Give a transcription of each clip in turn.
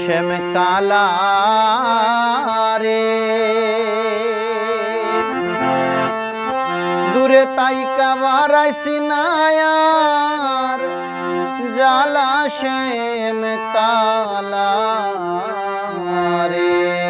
শ্যাম কালা রে দূরে তাই কাবারাইছি নায়ার জালা শ্যাম কালা রে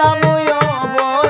সালামুয়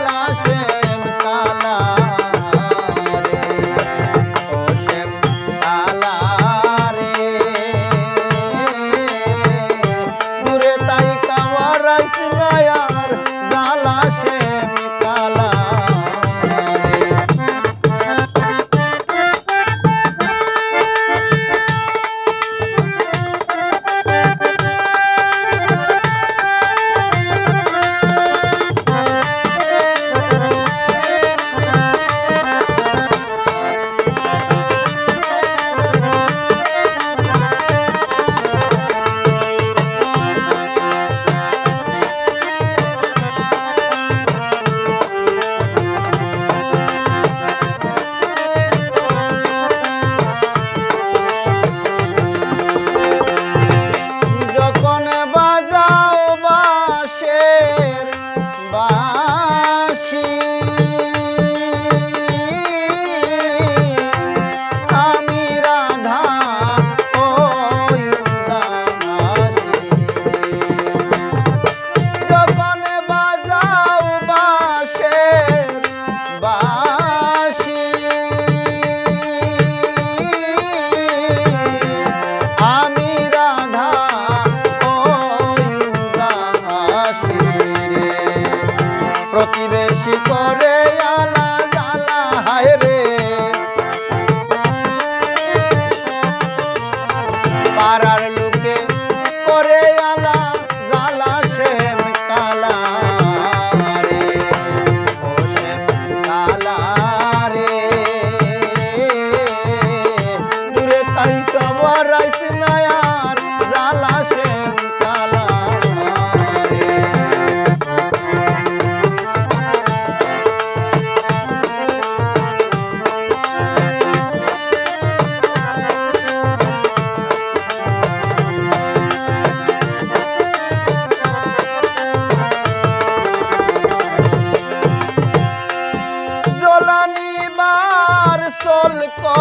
প্রতিবে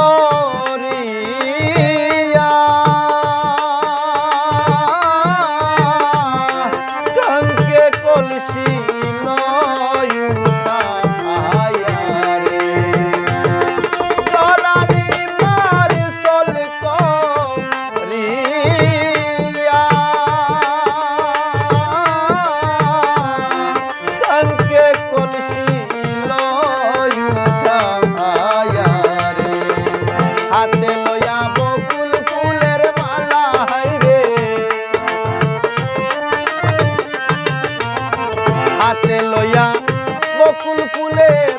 করি হাতে লইয়া বকুল ফুলের